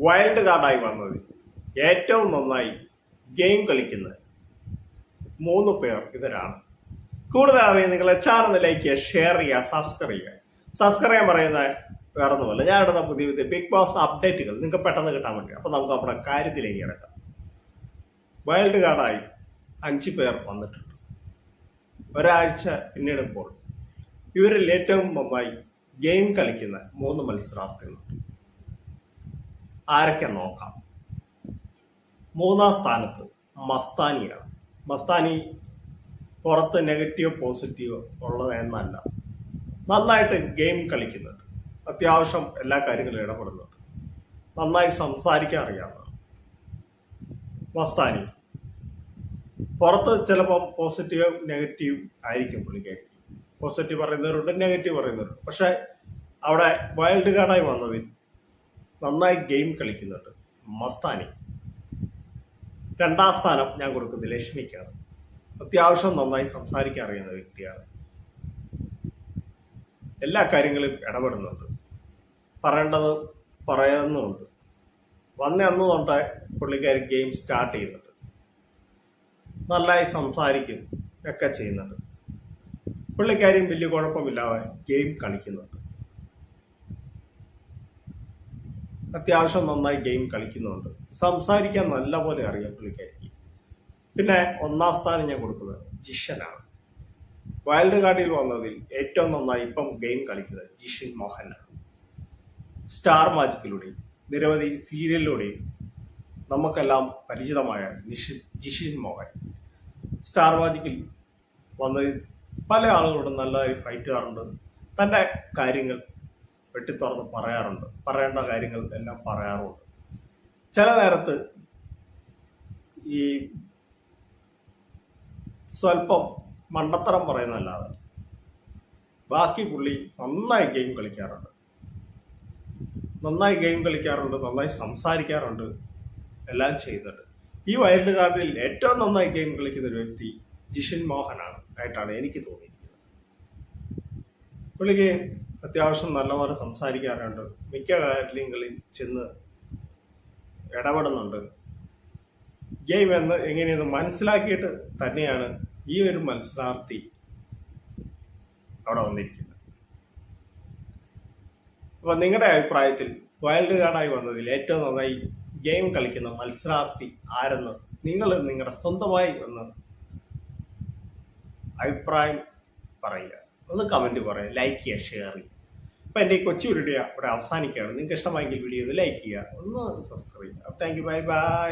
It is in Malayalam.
വൈൽഡ് കാർഡായി വന്നത്. ഏറ്റവും നന്നായി ഗെയിം കളിക്കുന്നത് മൂന്ന് പേർ ഇവരാണ്. കൂടുതൽ അറിയാൻ നിങ്ങൾ ചാനൽ ലൈക്ക് ഷെയർ ചെയ്യുക സബ്സ്ക്രൈബ് ചെയ്യുക. സബ്സ്ക്രൈബ് ചെയ്യാൻ പറയുന്ന വേറെ ഒന്നുമല്ല ഞാൻ ഇടുന്ന പുതിയ പുതിയ ബിഗ് ബോസ് അപ്ഡേറ്റുകൾ നിങ്ങൾക്ക് പെട്ടെന്ന് കിട്ടാൻ വേണ്ടി. അപ്പോൾ നമുക്ക് നമ്മുടെ കാര്യത്തിലേക്ക് കിടക്കാം. വൈൽഡ് കാർഡായി അഞ്ച് പേർ വന്നിട്ടുണ്ട്. ഒരാഴ്ച പിന്നിടുമ്പോൾ ഇവരിൽ ഏറ്റവും നന്നായി ഗെയിം കളിക്കുന്ന മൂന്ന് മത്സരാർത്ഥികളുണ്ട്. ആരൊക്കെ നോക്കാം? മൂന്നാം സ്ഥാനത്ത് മസ്താനിയാണ്. മസ്താനി പുറത്ത് നെഗറ്റീവ് പോസിറ്റീവ് ഉള്ളത് എന്നല്ല നന്നായിട്ട് ഗെയിം കളിക്കുന്നുണ്ട്. അത്യാവശ്യം എല്ലാ കാര്യങ്ങളും ഇടപെടുന്നുണ്ട്. നന്നായി സംസാരിക്കാൻ അറിയാവുന്നതാണ്. മസ്താനി പുറത്ത് ചിലപ്പം പോസിറ്റീവ് നെഗറ്റീവ് ആയിരിക്കും പുള്ളിക്കാരി പോസിറ്റീവ് പറയുന്നവരുണ്ട് നെഗറ്റീവ് പറയുന്നവരുണ്ട്. പക്ഷെ അവിടെ വൈൽഡ് കാർഡായി വന്നതിൽ നന്നായി ഗെയിം കളിക്കുന്നുണ്ട്. മസ്താനി. രണ്ടാം സ്ഥാനം ഞാൻ കൊടുക്കുന്നത് ലക്ഷ്മിക്കാണ്. അത്യാവശ്യം നന്നായി സംസാരിക്കാൻ അറിയുന്ന വ്യക്തിയാണ്. എല്ലാ കാര്യങ്ങളും ഇടപെടുന്നുണ്ട്. പറയേണ്ടത് പറയുന്നുമുണ്ട്. വന്ന അന്ന് തൊട്ട് പുള്ളിക്കാരി ഗെയിം സ്റ്റാർട്ട് ചെയ്യുന്നുണ്ട്. നന്നായി സംസാരിക്കും ഒക്കെ ചെയ്യുന്നുണ്ട്. പുള്ളിക്കാരിയും വലിയ കുഴപ്പമില്ലാതെ ഗെയിം കളിക്കുന്നുണ്ട്. അത്യാവശ്യം നന്നായി ഗെയിം കളിക്കുന്നുണ്ട്. സംസാരിക്കാൻ നല്ലപോലെ അറിയാം പുള്ളിക്കാരിക്ക്. പിന്നെ ഒന്നാം സ്ഥാനം ഞാൻ കൊടുക്കുന്നത് ജിഷനാണ്. വൈൽഡ് കാർഡിൽ വന്നതിൽ ഏറ്റവും നന്നായി ഇപ്പം ഗെയിം കളിക്കുന്നത് ജിഷിൻ മോഹനാണ്. സ്റ്റാർ മാജിക്കിലൂടെയും നിരവധി സീരിയലിലൂടെയും നമുക്കെല്ലാം പരിചിതമായ നിഷി ജിഷിൻ മോഹൻ. സ്റ്റാർ മാജിക്കിൽ വന്നതിൽ പല ആളുകളോടും നല്ലതായി ഫൈറ്റ് കാറുണ്ട് തന്റെ കാര്യങ്ങൾ വെട്ടിത്തുറന്ന് പറയാറുണ്ട്. പറയേണ്ട കാര്യങ്ങൾ എല്ലാം പറയാറുണ്ട്. ചില നേരത്ത് ഈ സ്വല്പം മണ്ടത്തരം പറയുന്നതല്ലാതെ ബാക്കി പുള്ളി നന്നായി ഗെയിം കളിക്കാറുണ്ട്. നന്നായി ഗെയിം കളിക്കാറുണ്ട് നന്നായി സംസാരിക്കാറുണ്ട് എല്ലാം ചെയ്തിട്ട്. ഈ വൈൽഡ് കാർഡിൽ ഏറ്റവും നന്നായി ഗെയിം കളിക്കുന്ന ഒരു വ്യക്തി ജിഷിൻ മോഹനാണ് ആയിട്ടാണ് എനിക്ക് തോന്നിയിരിക്കുന്നത്. പുള്ളിക്ക് അത്യാവശ്യം നല്ലപോലെ സംസാരിക്കാറുണ്ട്. മിക്ക കാര്യങ്ങളിൽ ചെന്ന് ഇടപെടുന്നുണ്ട്. ഗെയിം എന്ന് എങ്ങനെയെന്ന് മനസ്സിലാക്കിയിട്ട് തന്നെയാണ് ഈ ഒരു മത്സരാർത്ഥി അവിടെ വന്നിരിക്കുന്നത്. അപ്പൊ നിങ്ങളുടെ അഭിപ്രായത്തിൽ വൈൽഡ് കാർഡായി വന്നതിൽ ഏറ്റവും നന്നായി ഗെയിം കളിക്കുന്ന മത്സരാർത്ഥി ആരെന്ന് നിങ്ങൾ നിങ്ങളുടെ സ്വന്തമായി ഒന്ന് അഭിപ്രായം പറയുക. ഒന്ന് കമന്റ് പറയുക. ലൈക്ക് ചെയ്യുക ഷെയർ ചെയ്യുക. അപ്പൊ എന്റെ ഈ കൊച്ചു വീഡിയോ ഇവിടെ അവസാനിക്കുകയാണ്. നിങ്ങൾക്ക് ഇഷ്ടമായെങ്കിൽ വീഡിയോ ഒന്ന് ലൈക്ക് ചെയ്യുക. ഒന്ന് സബ്സ്ക്രൈബ് ചെയ്യുക. Thank you bye bye